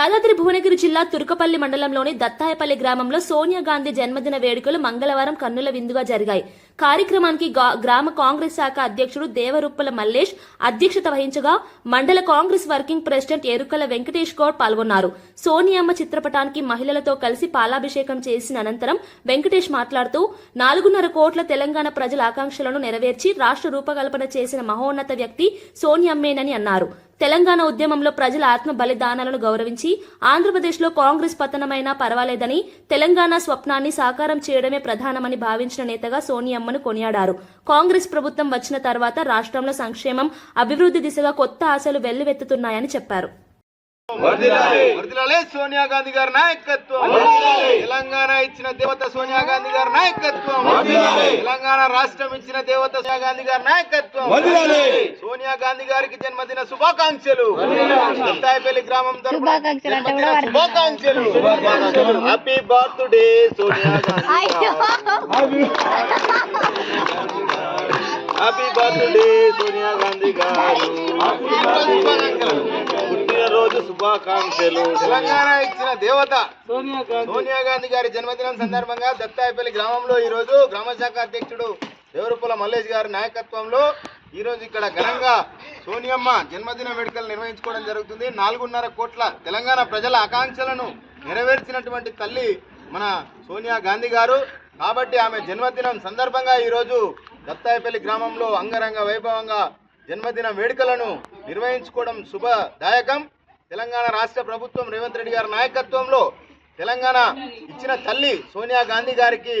యాదాద్రి భువనగిరి జిల్లా తుర్కపల్లి మండలంలోని దత్తాయపల్లి గ్రామంలో సోనియా గాంధీ జన్మదిన వేడుకలు మంగళవారం కన్నుల విందుగా జరిగాయి. కార్యక్రమానికి గ్రామ కాంగ్రెస్ శాఖ అధ్యక్షుడు దేవరుప్పల మల్లేష్ అధ్యక్షత వహించగా మండల కాంగ్రెస్ వర్కింగ్ ప్రెసిడెంట్ ఎరుకల వెంకటేష్ గౌడ్ పాల్గొన్నారు. సోనియమ్మ చిత్రపటానికి మహిళలతో కలిసి పాలాభిషేకం చేసిన అనంతరం వెంకటేష్ మాట్లాడుతూ నాలుగున్నర కోట్ల తెలంగాణ ప్రజల ఆకాంక్షలను నెరవేర్చి రాష్ట్ర రూపకల్పన చేసిన మహోన్నత వ్యక్తి సోనియమ్మేనని అన్నారు. తెలంగాణ ఉద్యమంలో ప్రజల ఆత్మ బలిదానాలను గౌరవించి ఆంధ్రప్రదేశ్లో కాంగ్రెస్ పతనమైనా పర్వాలేదని తెలంగాణ స్వప్నాన్ని సాకారం చేయడమే ప్రధానమని భావించిన నేతగా సోనియమ్మను కొనియాడారు. కాంగ్రెస్ ప్రభుత్వం వచ్చిన తర్వాత రాష్ట్రంలో సంక్షేమం అభివృద్ధి దిశగా కొత్త ఆశలు వెల్లువెత్తుతున్నాయని చెప్పారు. వర్ధిల్లాలే. సోనియా గాంధీ గారి నాయకత్వం. తెలంగాణ ఇచ్చిన దేవత సోనియా గాంధీ గారి నాయకత్వం. తెలంగాణ రాష్ట్రం ఇచ్చిన దేవత సోనియా గాంధీ గారి నాయకత్వం. సోనియా గాంధీ గారికి జన్మదిన శుభాకాంక్షలు. దత్తాయపల్లి గ్రామం శుభాకాంక్షలు happy birthday Sonia Gandhi happy birthday Sonia Gandhi గారు. పుట్టినరోజు శుభాకాంక్షలు. తెలంగాణ ఇచ్చిన దేవత సోనియా గాంధీ గారి జన్మదినం సందర్భంగా దత్తాయపల్లి గ్రామంలో ఈ రోజు గ్రామ శాఖ అధ్యక్షుడు దేవరపుల మల్లేష్ గారి నాయకత్వంలో ఈ రోజు ఇక్కడ ఘనంగా సోనియమ్మ జన్మదిన వేడుకలు నిర్వహించుకోవడం జరుగుతుంది. నాలుగున్నర కోట్ల తెలంగాణ ప్రజల ఆకాంక్షలను నెరవేర్చినటువంటి తల్లి మన సోనియా గాంధీ గారు. కాబట్టి ఆమె జన్మదినం సందర్భంగా ఈ రోజు దత్తాయపల్లి గ్రామంలో అంగరంగ వైభవంగా జన్మదిన వేడుకలను నిర్వహించుకోవడం శుభదాయకం. తెలంగాణ రాష్ట్ర ప్రభుత్వం రేవంత్ రెడ్డి గారి నాయకత్వంలో తెలంగాణ ఇచ్చిన తల్లి సోనియా గాంధీ గారికి